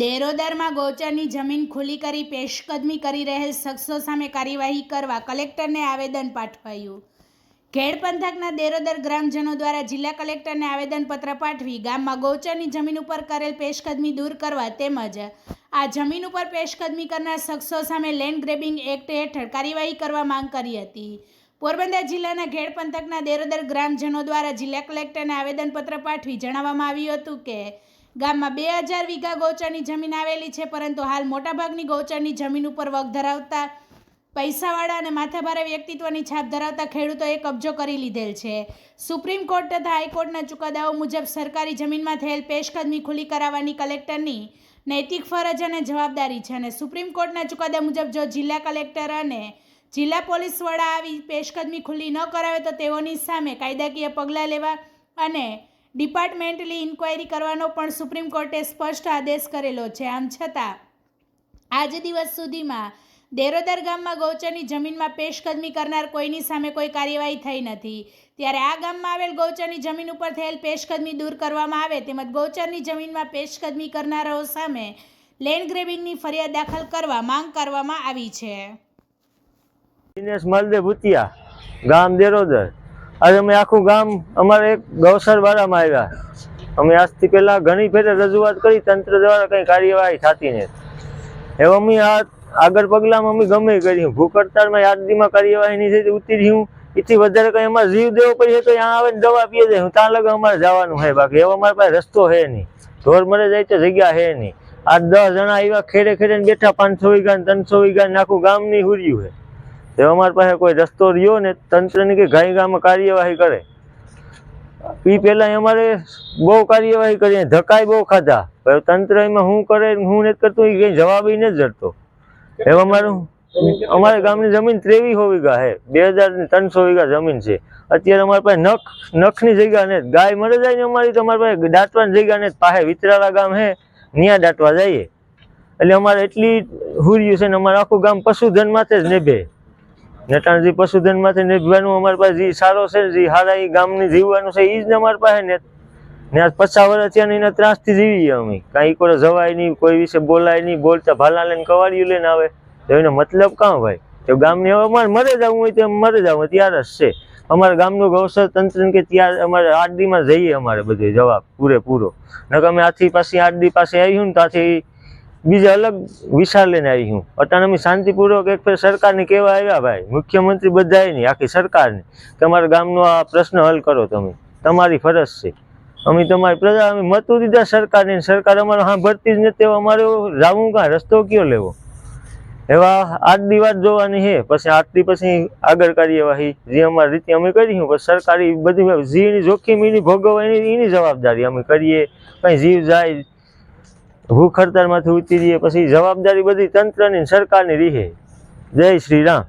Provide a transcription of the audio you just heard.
દેરોદરમાં ગૌચરની જમીન ખુલ્લી કરી પેશકદમી કરી રહેલ શખ્સો સામે કાર્યવાહી કરવા કલેક્ટરને આવેદન પાઠવાયું. ખેડ પંથકના દેરોદર ગ્રામજનો દ્વારા જિલ્લા કલેક્ટરને આવેદનપત્ર પાઠવી ગામમાં ગૌચરની જમીન ઉપર કરેલ પેશકદમી દૂર કરવા તેમજ આ જમીન ઉપર પેશકદમી કરનાર શખ્સો સામે લેન્ડ ગ્રેબિંગ એક્ટ હેઠળ કાર્યવાહી કરવા માંગ કરી હતી. પોરબંદર જિલ્લાના ખેડ પંથકના દેરોદર ગ્રામજનો દ્વારા જિલ્લા કલેક્ટરને આવેદનપત્ર પાઠવી જણાવવામાં આવ્યું હતું કે ગામમાં બે હજાર વીઘા ગૌચરની જમીન આવેલી છે, પરંતુ હાલ મોટાભાગની ગૌચરની જમીન ઉપર વગ ધરાવતા પૈસાવાળા અને માથાભારે વ્યક્તિત્વની છાપ ધરાવતા ખેડૂતોએ કબજો કરી લીધેલ છે. સુપ્રીમ કોર્ટ તથા હાઈકોર્ટના ચુકાદાઓ મુજબ સરકારી જમીનમાં થયેલ પેશકદમી ખુલ્લી કરાવવાની કલેક્ટરની નૈતિક ફરજ અને જવાબદારી છે અને સુપ્રીમ કોર્ટના ચુકાદા મુજબ જો જિલ્લા કલેક્ટર અને જિલ્લા પોલીસ વડા આવી પેશકદમી ખુલ્લી ન કરાવે તો તેઓની સામે કાયદાકીય પગલાં લેવા અને ડિપાર્ટમેન્ટલી ઇન્ક્વાયરી કરવાનો પણ સુપ્રીમ કોર્ટે સ્પષ્ટ આદેશ કરેલો છે. આમ છતાં, આજ દિવસ સુધીમાં દેરોદર ગામમાં ગૌચરની જમીનમાં પેશકદમી કરનાર કોઈની સામે કોઈ કાર્યવાહી થઈ નથી. ત્યારે આ ગામમાં આવેલ ગૌચરની જમીન ઉપર થયેલ પેશકદમી દૂર કરવામાં આવે તેમજ ગૌચરની જમીનમાં પેશકદમી કરનારાઓ સામે લેન્ડ ગ્રેબિંગની ફરિયાદ દાખલ કરવા માંગ કરવામાં આવી છે. દિનેશ માલદે ભૂતિયા, ગામ દેરોદર. આજે અમે આખું ગામ, અમારે એક ગૌસરવાડામાં આવ્યા. અમે આજથી પહેલાં ઘણી ફેરે રજૂઆત કરી, તંત્ર દ્વારા કંઈ કાર્યવાહી થતી નથી. એવા અમે આ આગળ પગલામાં અમે ગમે કર્યું ભૂખ હડતાળમાં યાદીમાં કાર્યવાહી નહીં થઈ ઉતરી હું એથી વધારે કંઈ અમારે જીવ દેવો પડે તો ત્યાં આવે ને દવા પીએ જાય. ત્યાં લગે અમારે જવાનું હોય બાકી. એવો અમારા પાસે રસ્તો છે નહીં. ઢોર મરે જાય તો જગ્યા છે નહીં. આ દસ જણા આવ્યા, ખેડે ખેડે બેઠા પાંચસો વીઘા ત્રણસો વીઘા આખું ગામની હુર્યું છે તો અમારી પાસે કોઈ રસ્તો રહ્યો ને, તંત્રની કે ગાય ગામમાં કાર્યવાહી કરે. એ પહેલાં અમારે બહુ કાર્યવાહી કરી ધકાઈ બહુ ખાધા. હવે તંત્ર એમાં શું કરે હું નથી કરતું એ કંઈ જવાબ નથી જડતો. એવા અમારું, અમારે ગામની જમીન ત્રેવીસ વીઘા હે, બે હજાર ત્રણસો વીઘા જમીન છે. અત્યારે અમારી પાસે નખ, નખની જગ્યા ને, ગાય મરે જાય ને અમારી તો અમારી પાસે દાંતવાની જગ્યા ને પાસે વિતરાળા ગામ હે, ન્યા દાંતવા જઈએ. એટલે અમારે એટલી હુર્યું છે ને અમારું આખું ગામ પશુધન માથે જ નેભે. નટાણ પશુધનમાંથી પશુધનમાંથી નીકળવાનું અમારી પાસે જે સારો છે જે સારા એ ગામની જીવવાનું છે એ જ ને અમારી પાસે ને ને આજ પચાસ વર્ષ થયા એના ત્રાસથી જીવીએ અમે. કાંઈ કોઈ જવાય નહીં, કોઈ વિશે બોલાય નહીં, બોલતા ભાલા લઈને કવાડિયું લઈને આવે. તો એનો મતલબ કાં ભાઈ? તો ગામની હવે અમારે મરે જવું હોય તો મરે જવું ત્યારે જ છે. અમારા ગામનું ગૌસર તંત્ર કે ત્યાં અમારે આરડીમાં જઈએ અમારે બધે જવાબ પૂરેપૂરો. નકર અમે આથી પાછી આરડી પાસે આવ્યું ને ત્યાંથી બીજા અલગ વિચાર લઈને આવી હું. અટાણે અમે શાંતિપૂર્વક એક ફેર સરકારને કહેવા આવ્યા ભાઈ. મુખ્યમંત્રી બધાએ નહીં આખી સરકારને, કે અમારા ગામનો આ પ્રશ્ન હલ કરો તમે. તમારી ફરજ છે. અમે તમારી પ્રજા, અમે મતું દીધા સરકારને સરકાર અમારો હા ભરતી જ નથી અમારે રાવું કાં રસ્તો કયો લેવો? એવા આટલી વાત જોવાની છે. પછી આટલી પછી આગળ કાર્યવાહી જે અમારી રીતે અમે કરી પછી સરકારી બધી જીવની જોખમ એની ભોગવવાની એની જવાબદારી અમે કરીએ. કંઈ જીવ જાય ભૂખ હડતાળમાંથી ઉતરીએ પછી જવાબદારી બધી તંત્રની સરકારની રીહે. જય શ્રી રામ.